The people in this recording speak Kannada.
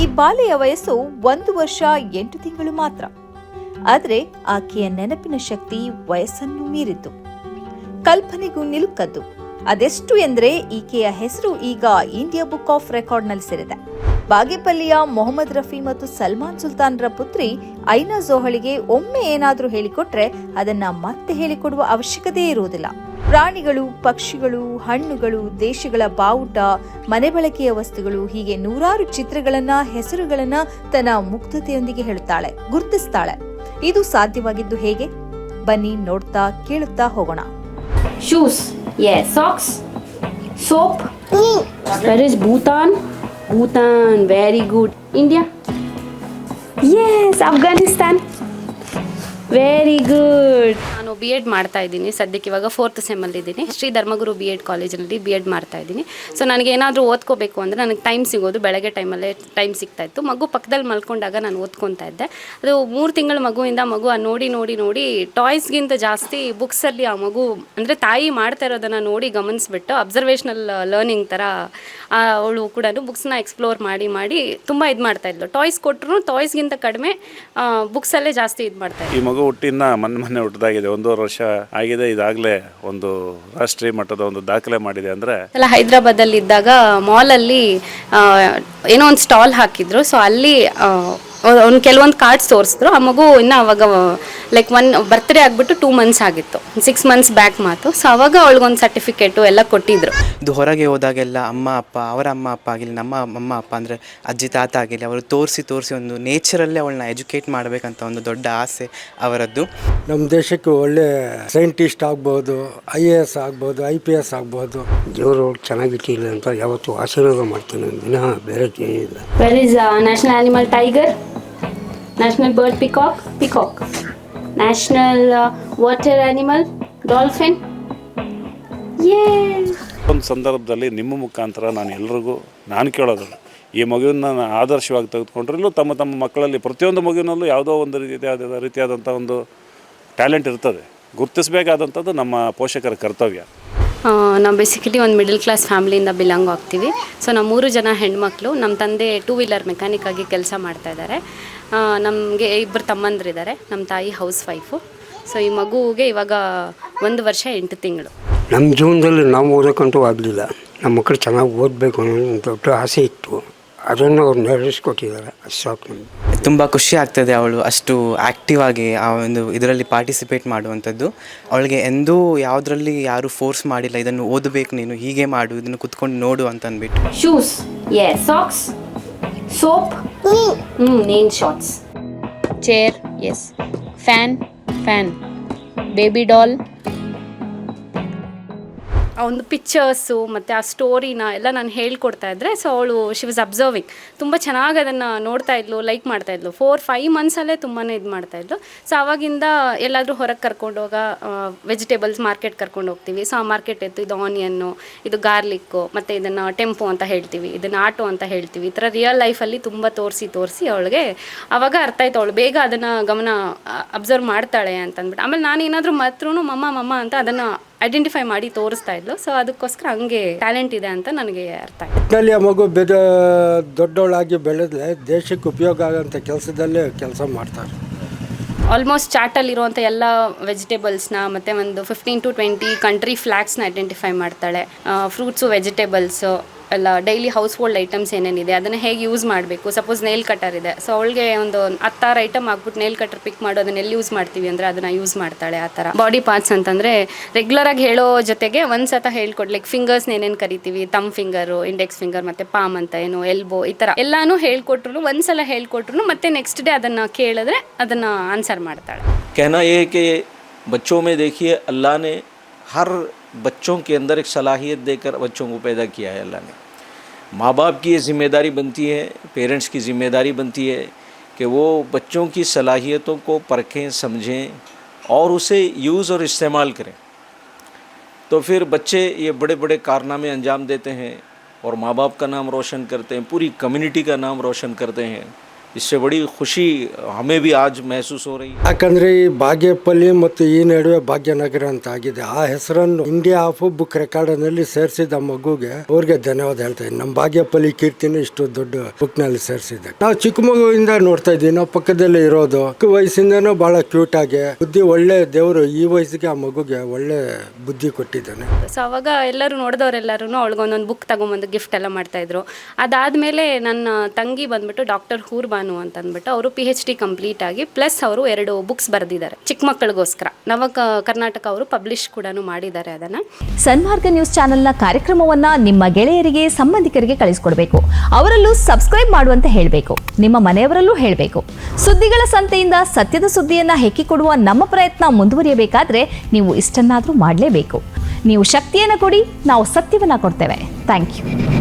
ಈ ಬಾಲೆಯ ವಯಸ್ಸು ಒಂದು ವರ್ಷ ಎಂಟು ತಿಂಗಳು ಮಾತ್ರ. ಆದರೆ ಆಕೆಯ ನೆನಪಿನ ಶಕ್ತಿ ವಯಸ್ಸನ್ನು ಮೀರಿತು. ಕಲ್ಪನೆಗೂ ನಿಲುಕದ್ದು. ಅದೆಷ್ಟು ಎಂದರೆ ಈಕೆಯ ಹೆಸರು ಈಗ ಇಂಡಿಯಾ ಬುಕ್ ಆಫ್ ರೆಕಾರ್ಡ್ನಲ್ಲಿ ಸೇರಿದೆ. ಬಾಗೇಪಲ್ಲಿಯ ಮೊಹಮ್ಮದ್ ರಫಿ ಮತ್ತು ಸಲ್ಮಾನ್ ಸುಲ್ತಾನ್ರ ಪುತ್ರಿ ಐನಾ ಜೋಹಳಿಗೆ ಒಮ್ಮೆ ಏನಾದರೂ ಹೇಳಿಕೊಟ್ರೆ ಅದನ್ನ ಮತ್ತೆ ಹೇಳಿಕೊಡುವ ಅವಶ್ಯಕತೆ ಇರುವುದಿಲ್ಲ. ಪ್ರಾಣಿಗಳು ಪಕ್ಷಿಗಳು ಹಣ್ಣುಗಳು ದೇಶಗಳ ಬಾವುಟ ಮನೆ ಬಳಕೆಯ ವಸ್ತುಗಳು ಹೀಗೆ ನೂರಾರು ಚಿತ್ರಗಳನ್ನ ಹೆಸರುಗಳನ್ನ ತನ್ನ ಮುಕ್ತತೆಯೊಂದಿಗೆ ಹೇಳುತ್ತಾಳೆ ಗುರುತಿಸ್ತಾಳೆ. ಇದು ಸಾಧ್ಯವಾಗಿದ್ದು ಹೇಗೆ? ಬನ್ನಿ ನೋಡ್ತಾ ಕೇಳುತ್ತಾ ಹೋಗೋಣ. Shoes socks soap Soap. Bhutan, very good. India? Yes, Afghanistan. Very good. ನಾನು ಬಿ ಎಡ್ ಮಾಡ್ತಾ ಇದ್ದೀನಿ. ಸದ್ಯಕ್ಕೆ ಇವಾಗ ಫೋರ್ತ್ ಸೆಮ್ಮಲ್ಲಿ ಇದ್ದೀನಿ. ಶ್ರೀ ಧರ್ಮಗುರು ಬಿ ಎಡ್ ಕಾಲೇಜಿನಲ್ಲಿ ಬಿ ಎಡ್ ಮಾಡ್ತಾ ಇದ್ದೀನಿ. ಸೊ ನನಗೆ ಏನಾದರೂ ಓದ್ಕೋಬೇಕು ಅಂದರೆ ನನಗೆ ಟೈಮ್ ಸಿಗೋದು. ಬೆಳಗ್ಗೆ ಟೈಮಲ್ಲೇ ಟೈಮ್ ಸಿಗ್ತಾ ಇತ್ತು. ಮಗು ಪಕ್ಕದಲ್ಲಿ ಮಲ್ಕೊಂಡಾಗ ನಾನು ಓದ್ಕೊತಾ ಇದ್ದೆ. ಅದು ಮೂರು ತಿಂಗಳ ಮಗುವಿಂದ ಮಗು ನೋಡಿ ನೋಡಿ ನೋಡಿ ಟಾಯ್ಸ್ಗಿಂತ ಜಾಸ್ತಿ ಬುಕ್ಸಲ್ಲಿ ಆ ಮಗು ಅಂದರೆ ತಾಯಿ ಮಾಡ್ತಾ ಇರೋದನ್ನು ನೋಡಿ ಗಮನಿಸ್ಬಿಟ್ಟು ಅಬ್ಸರ್ವೇಷನಲ್ ಲರ್ನಿಂಗ್ ಥರ ಅವಳು ಕೂಡ ಬುಕ್ಸ್ನ ಎಕ್ಸ್ಪ್ಲೋರ್ ಮಾಡಿ ಮಾಡಿ ತುಂಬ ಇದು ಮಾಡ್ತಾ ಇದ್ಲು. ಟಾಯ್ಸ್ ಕೊಟ್ಟರು ಟಾಯ್ಸ್ಗಿಂತ ಕಡಿಮೆ ಬುಕ್ಸಲ್ಲೇ ಜಾಸ್ತಿ ಇದು ಮಾಡ್ತಾ ಈ ಮಗು ಹುಟ್ಟಿನ ಮೊನ್ನೆ ಮೊನ್ನೆ ಹುಟ್ಟಿದಾಗಿದೆ. ಒಂದೂವರೆ ವರ್ಷ ಆಗಿದೆ. ಇದಾಗಲೇ ಒಂದು ರಾಷ್ಟ್ರೀಯ ಮಟ್ಟದ ಒಂದು ದಾಖಲೆ ಮಾಡಿದೆ ಅಂದರೆ ಎಲ್ಲ ಹೈದ್ರಾಬಾದಲ್ಲಿ ಇದ್ದಾಗ ಮಾಲಲ್ಲಿ ಏನೋ ಒಂದು ಸ್ಟಾಲ್ ಹಾಕಿದ್ರು. ಸೊ ಅಲ್ಲಿ ಅವ್ನು ಕೆಲವೊಂದು ಕಾರ್ಡ್ಸ್ ತೋರಿಸಿದ್ರು. ಆ ಮಗು ಇನ್ನು ಅವಾಗ ಲೈಕ್ ಒನ್ ಬರ್ತ್ಡೇ ಆಗಿಬಿಟ್ಟು ಟೂ ಮಂತ್ಸ್ ಆಗಿತ್ತು. ಸಿಕ್ಸ್ ಮಂತ್ಸ್ ಬ್ಯಾಕ್ ಮಾತು. ಸೊ ಅವಾಗ ಅವಳಿಗೊಂದು ಸರ್ಟಿಫಿಕೇಟು ಎಲ್ಲ ಕೊಟ್ಟಿದ್ರು. ಇದು ಹೊರಗೆ ಹೋದಾಗೆಲ್ಲ ಅಮ್ಮ ಅಪ್ಪ ಅವರ ಅಮ್ಮ ಅಪ್ಪ ಆಗಿಲ್ಲ ನಮ್ಮ ಅಮ್ಮ ಅಪ್ಪ ಅಂದರೆ ಅಜ್ಜಿ ತಾತ ಆಗಿರಲಿ ಅವರು ತೋರಿಸಿ ತೋರಿಸಿ ಒಂದು ನೇಚರಲ್ಲೇ ಅವಳನ್ನ ಎಜುಕೇಟ್ ಮಾಡಬೇಕಂತ ಒಂದು ದೊಡ್ಡ ಆಸೆ ಅವರದ್ದು. ನಮ್ಮ ದೇಶಕ್ಕೆ ಒಳ್ಳೆ ಸೈಂಟಿಸ್ಟ್ ಆಗ್ಬೋದು ಐ ಎ ಎಸ್ ಆಗ್ಬೋದು ಐ ಪಿ ಎಸ್ ಆಗ್ಬೋದು. ದೇವರು ಚೆನ್ನಾಗಿಟ್ಟಿಲ್ಲ ಅಂತ ಯಾವತ್ತೂ ಆಶೀರ್ವಾದ ಮಾಡ್ತೀನಿ. ದಿನ ಬೇರೆ ಏನಿಲ್ಲ where is national animal tiger national bird peacock peacock national water animal dolphin ಯೇ ಒಂದು ಸಂದರ್ಭದಲ್ಲಿ ನಿಮ್ಮ ಮುಖಾಂತರ ನಾನು ಎಲ್ರಿಗೂ ನಾನು ಕೇಳೋದು ಈ ಮಗುವನ್ನ ನಾನು ಆದರ್ಶವಾಗಿ ತೆಗೆದುಕೊಂಡ್ರಲ್ಲೂ ತಮ್ಮ ತಮ್ಮ ಮಕ್ಕಳಲ್ಲಿ ಪ್ರತಿಯೊಂದು ಮಗುವಿನಲ್ಲೂ ಯಾವುದೋ ಒಂದು ರೀತಿಯಾದ, ರೀತಿಯಾದಂಥ ಒಂದು ಟ್ಯಾಲೆಂಟ್ ಇರ್ತದೆ. ಗುರುತಿಸಬೇಕಾದಂಥದ್ದು ನಮ್ಮ ಪೋಷಕರ ಕರ್ತವ್ಯ. ನಾವು ಬೇಸಿಕಲಿ ಒಂದು ಮಿಡಲ್ ಕ್ಲಾಸ್ ಫ್ಯಾಮಿಲಿಯಿಂದ ಬಿಲಾಂಗ್ ಆಗ್ತೀವಿ. ಸೊ ನಮ್ಮ ಮೂರು ಜನ ಹೆಣ್ಮಕ್ಳು ನಮ್ಮ ತಂದೆ ಟೂ ವೀಲರ್ ಮೆಕ್ಯಾನಿಕ್ ಆಗಿ ಕೆಲಸ ಮಾಡ್ತಾ ಇದ್ದಾರೆ ನಮಗೆ ಇಬ್ಬರು ತಮ್ಮಂದ್ರಿದ್ದಾರೆ ನಮ್ಮ ತಾಯಿ ಹೌಸ್ ವೈಫು ಸೊ ಈ ಮಗುವಿಗೆ ಇವಾಗ ಒಂದು ವರ್ಷ ಎಂಟು ತಿಂಗಳು. ನಮ್ಮ ಜೀವನದಲ್ಲಿ ನಾವು ಓದೋಕ್ಕಂತೂ ಆಗಲಿಲ್ಲ. ನಮ್ಮ ಮಕ್ಕಳು ಚೆನ್ನಾಗಿ ಓದಬೇಕು ಅನ್ನೋ ದೊಡ್ಡ ಆಸೆ ಇತ್ತು. ಅದನ್ನು ಅವ್ರು ನೆರವೇರಿಸ್ಕೊಟ್ಟಿದ್ದಾರೆ ಅಷ್ಟು ಸಾಕು ನಮ್ಗೆ. ತುಂಬ ಖುಷಿ ಆಗ್ತದೆ ಅವಳು ಅಷ್ಟು ಆ್ಯಕ್ಟಿವ್ ಆಗಿ ಆ ಒಂದು ಇದರಲ್ಲಿ ಪಾರ್ಟಿಸಿಪೇಟ್ ಮಾಡುವಂಥದ್ದು. ಅವಳಿಗೆ ಎಂದೂ ಯಾವುದರಲ್ಲಿ ಯಾರು ಫೋರ್ಸ್ ಮಾಡಿಲ್ಲ ಇದನ್ನು ಓದಬೇಕು ನೀನು ಹೀಗೆ ಮಾಡು ಇದನ್ನು ಕುತ್ಕೊಂಡು ನೋಡು ಅಂತ ಅಂದ್ಬಿಟ್ಟು. ಶೂಸ್ ಯೇ ಸಾಕ್ಸ್ ಸೋಪ್ ಹ್ಞೂ ನೇನ್ shorts chair yes fan fan baby doll ಆ ಒಂದು ಪಿಕ್ಚರ್ಸು ಮತ್ತು ಆ ಸ್ಟೋರಿನ ಎಲ್ಲ ನಾನು ಹೇಳ್ಕೊಡ್ತಾ ಇದ್ದರೆ ಸೊ ಅವಳು ಶಿ ವಾಸ್ ಅಬ್ಸರ್ವಿಂಗ್ ತುಂಬ ಚೆನ್ನಾಗಿ ಅದನ್ನು ನೋಡ್ತಾ ಇದ್ಲು ಲೈಕ್ ಮಾಡ್ತಾ ಇದ್ಲು. ಫೋರ್ ಫೈವ್ ಮಂತ್ಸಲ್ಲೇ ತುಂಬಾ ಇದು ಮಾಡ್ತಾ ಇದ್ಲು. ಸೊ ಅವಾಗಿಂದ ಎಲ್ಲಾದರೂ ಹೊರಗೆ ಕರ್ಕೊಂಡೋಗ ವೆಜಿಟೇಬಲ್ಸ್ ಮಾರ್ಕೆಟ್ ಕರ್ಕೊಂಡು ಹೋಗ್ತೀವಿ. ಸೊ ಆ ಮಾರ್ಕೆಟ್ ಇತ್ತು ಇದು ಆನಿಯನ್ನು ಇದು ಗಾರ್ಲಿಕ್ಕು ಮತ್ತು ಇದನ್ನು ಟೆಂಪೋ ಅಂತ ಹೇಳ್ತೀವಿ, ಇದನ್ನು ಆಟೋ ಅಂತ ಹೇಳ್ತೀವಿ. ಈ ಥರ ರಿಯಲ್ ಲೈಫಲ್ಲಿ ತುಂಬ ತೋರಿಸಿ ತೋರಿಸಿ ಅವಳಿಗೆ ಅವಾಗ ಅರ್ಥ ಆಯ್ತು. ಅವಳು ಬೇಗ ಅದನ್ನು ಗಮನ ಅಬ್ಸರ್ವ್ ಮಾಡ್ತಾಳೆ ಅಂತಂದ್ಬಿಟ್ಟು. ಆಮೇಲೆ ನಾನು ಏನಾದರೂ ಮಾತ್ರೂ ಮಮ್ಮ ಮಮ್ಮ ಅಂತ ಅದನ್ನು ಐಡೆಂಟಿಫೈ ಮಾಡಿ ತೋರಿಸ್ತಾ ಇದ್ಲು. ಸೊ ಅದಕ್ಕೋಸ್ಕರ ಹಂಗೆ ಟ್ಯಾಲೆಂಟ್ ಇದೆ ಅಂತ ನನಗೆ ಅರ್ಥ ಆಯ್ತು. ಮಗು ಬೆದ ದೊಡ್ಡವಳಾಗಿ ಬೆಳೆದ್ರೆ ದೇಶಕ್ಕೆ ಉಪಯೋಗ ಆಗೋಂಥ ಕೆಲಸದಲ್ಲೇ ಕೆಲಸ ಮಾಡ್ತಾರೆ. ಆಲ್ಮೋಸ್ಟ್ ಚಾರ್ಟಲ್ಲಿರುವಂಥ ಎಲ್ಲ ವೆಜಿಟೇಬಲ್ಸ್ನ ಮತ್ತು ಒಂದು ಫಿಫ್ಟೀನ್ ಟು ಟ್ವೆಂಟಿ ಕಂಟ್ರಿ ಫ್ಲ್ಯಾಗ್ಸ್ನ ಐಡೆಂಟಿಫೈ ಮಾಡ್ತಾಳೆ. ಫ್ರೂಟ್ಸು ವೆಜಿಟೇಬಲ್ಸು ಎಲ್ಲ ಡೈಲಿ ಹೌಸ್ ಹೋಲ್ಡ್ ಐಟಮ್ಸ್ ಏನೇನಿದೆ ಅದನ್ನು ಹೇಗೆ ಯೂಸ್ ಮಾಡಬೇಕು ಸಪೋಸ್ ನೇಲ್ ಕಟರ್ ಇದೆ ಸೊ ಅವಳಿಗೆ ಒಂದು ಹತ್ತಾರು ಐಟಮ್ ಹಾಕ್ಬಿಟ್ಟು ನೇಲ್ ಕಟರ್ ಪಿಕ್ ಮಾಡೋ ಅದನ್ನ ಎಲ್ಲಿ ಯೂಸ್ ಮಾಡ್ತೀವಿ ಅಂದರೆ ಅದನ್ನು ಯೂಸ್ ಮಾಡ್ತಾಳೆ ಆ ಥರ ಬಾಡಿ ಪಾರ್ಟ್ಸ್ ಅಂತಂದರೆ ರೆಗ್ಯುಲರಾಗಿ ಹೇಳೋ ಜೊತೆಗೆ ಒಂದು ಸತ ಹೇಳ್ಕೊಡ್ ಲೈಕ್ ಫಿಂಗರ್ಸ್ ಏನೇನು ಕರಿತೀವಿ ತಮ್ ಫಿಂಗರು ಇಂಡೆಕ್ಸ್ ಫಿಂಗರ್ ಮತ್ತು ಪಾಮ್ ಅಂತ ಏನು ಎಲ್ಬೋ ಈ ಥರ ಎಲ್ಲಾನು ಹೇಳ್ಕೊಟ್ರು ಒಂದ್ಸಲ ಹೇಳ್ಕೊಟ್ರು ಮತ್ತೆ ನೆಕ್ಸ್ಟ್ ಡೇ ಅದನ್ನು ಕೇಳಿದ್ರೆ ಅದನ್ನು ಆನ್ಸರ್ ಮಾಡ್ತಾಳೆ कहना ये है कि बच्चों में देखिए अल्लाह ने हर बच्चों के अंदर एक सलाहियत देकर बच्चों को पैदा किया है अल्लाह ने। माँ बाप की ये ज़िम्मेदारी बनती है, पेरेंट्स की ज़िम्मेदारी बनती है कि वो बच्चों की सलाहियतों को परखें, समझें और उसे यूज़ और इस्तेमाल करें। तो फिर बच्चे ये बड़े बड़े कारनामे अंजाम देते हैं और माँ बाप का नाम रोशन करते हैं, पूरी कम्युनिटी का नाम रोशन करते हैं। इससे बड़ी खुशी हमें भी आज महसूस हो रही है ಯಾಕಂದ್ರೆ ಈ ಬಾಗೇಪಲ್ಲಿ ಮತ್ತು ಈ ನಡುವೆ ಭಾಗ್ಯನಗರ ಅಂತ ಆಗಿದೆ ಆ ಹೆಸರನ್ನು ಇಂಡಿಯಾ ಆಫ್ ಬುಕ್ ರೆಕಾರ್ಡ್ನಲ್ಲಿ ಸೇರಿಸಿದ ಮಗುಗೆ ಅವ್ರಿಗೆ ಧನ್ಯವಾದ ಹೇಳ್ತಾ ಇದ್ದೀನಿ ನಮ್ಮ ಬಾಗೇಪಲ್ಲಿ ಕೀರ್ತಿನ ಇಷ್ಟು ದೊಡ್ಡ ಬುಕ್ ನಲ್ಲಿ ಸೇರಿಸಿದೆ ನಾವು ಚಿಕ್ಕ ಮಗುವಿಂದ ನೋಡ್ತಾ ಇದ್ದೀವಿ ನಾವು ಪಕ್ಕದಲ್ಲೇ ಇರೋದು ಚಿಕ್ಕ ವಯಸ್ಸಿಂದನೂ ಬಹಳ ಕ್ಯೂಟ್ ಆಗಿ ಬುದ್ಧಿ ಒಳ್ಳೆ ದೇವರು ಈ ವಯಸ್ಸಿಗೆ ಆ ಮಗುಗೆ ಒಳ್ಳೆ ಬುದ್ಧಿ ಕೊಟ್ಟಿದ್ದಾನೆ ಸೊ ಅವಾಗ ಎಲ್ಲರೂ ನೋಡಿದವರೆಲ್ಲರೂ ಅವಳಿಗೊಂದೊಂದು ಬುಕ್ ತಗೊಂಬಂದು ಗಿಫ್ಟ್ ಎಲ್ಲ ಮಾಡ್ತಾಯಿದ್ರು ಅದಾದಮೇಲೆ ನನ್ನ ತಂಗಿ ಬಂದ್ಬಿಟ್ಟು ಡಾಕ್ಟರ್ ಹೂರ್ಬಾನು ಅಂತ ಅಂದ್ಬಿಟ್ಟು ಅವರು ಪಿ ಎಚ್ ಡಿ ಕಂಪ್ಲೀಟ್ ಆಗಿ ಪ್ಲಸ್ ಅವರು ಎರಡು ಬುಕ್ಸ್ ಬರೆದಿದ್ದಾರೆ ಚಿಕ್ಕ ಮಕ್ಕಳಿಗೋಸ್ಕರ. ನವ ಕರ್ನಾಟಕ ಅವರು ಪಬ್ಲಿಷ್ ಕೂಡ ಮಾಡಿದ್ದಾರೆ ಅದನ್ನ. ಸನ್ಮಾರ್ಗ ನ್ಯೂಸ್ ಚಾನೆಲ್ನ ಕಾರ್ಯಕ್ರಮವನ್ನ ನಿಮ್ಮ ಗೆಳೆಯರಿಗೆ, ಸಂಬಂಧಿಕರಿಗೆ ಕಳಿಸ್ಕೊಡ್ಬೇಕು. ಅವರಲ್ಲೂ ಸಬ್ಸ್ಕ್ರೈಬ್ ಮಾಡುವಂತ ಹೇಳಬೇಕು. ನಿಮ್ಮ ಮನೆಯವರಲ್ಲೂ ಹೇಳಬೇಕು. ಸುದ್ದಿಗಳ ಸಂತೆಯಿಂದ ಸತ್ಯದ ಸುದ್ದಿಯನ್ನ ಹೆಕ್ಕಿಕೊಡುವ ನಮ್ಮ ಪ್ರಯತ್ನ ಮುಂದುವರಿಯಬೇಕಾದ್ರೆ ನೀವು ಇಷ್ಟನ್ನಾದರೂ ಮಾಡಲೇಬೇಕು. ನೀವು ಶಕ್ತಿಯನ್ನು ಕೊಡಿ, ನಾವು ಸತ್ಯವನ್ನು ಕೊಡ್ತೇವೆ. Thank you